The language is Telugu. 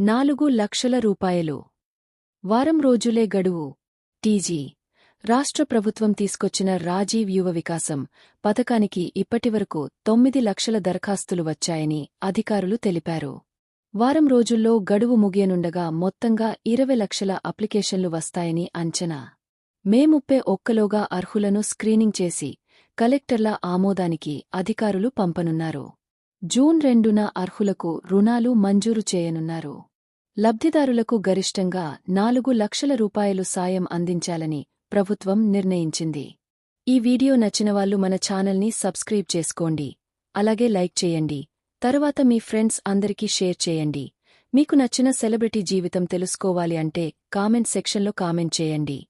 నాలుగు లక్షల రూపాయలు. వారం రోజులే గడువు. టీజీ. రాష్ట్ర ప్రభుత్వం తీసుకొచ్చిన రాజీవ్ యువ వికాసం పథకానికి ఇప్పటివరకు తొమ్మిది లక్షల దరఖాస్తులు వచ్చాయని అధికారులు తెలిపారు. వారం రోజుల్లో గడువు ముగియనుండగా మొత్తంగా ఇరవై లక్షల అప్లికేషన్లు వస్తాయని అంచనా. మే ముప్పై ఒక్కలోగా అర్హులను స్క్రీనింగ్ చేసి కలెక్టర్ల ఆమోదానికి అధికారులు పంపనున్నారు. జూన్ రెండున అర్హులకు రుణాలు మంజూరు చేయనున్నారు. లబ్ధిదారులకు గరిష్టంగా నాలుగు లక్షల రూపాయలు సాయం అందించాలని ప్రభుత్వం నిర్ణయించింది. ఈ వీడియో నచ్చినవాళ్ళు మన ఛానల్ని సబ్స్క్రైబ్ చేసుకోండి. అలాగే లైక్ చేయండి. తరువాత మీ ఫ్రెండ్స్ అందరికీ షేర్ చేయండి. మీకు నచ్చిన సెలబ్రిటీ జీవితం తెలుసుకోవాలి అంటే కామెంట్ సెక్షన్లో కామెంట్ చేయండి.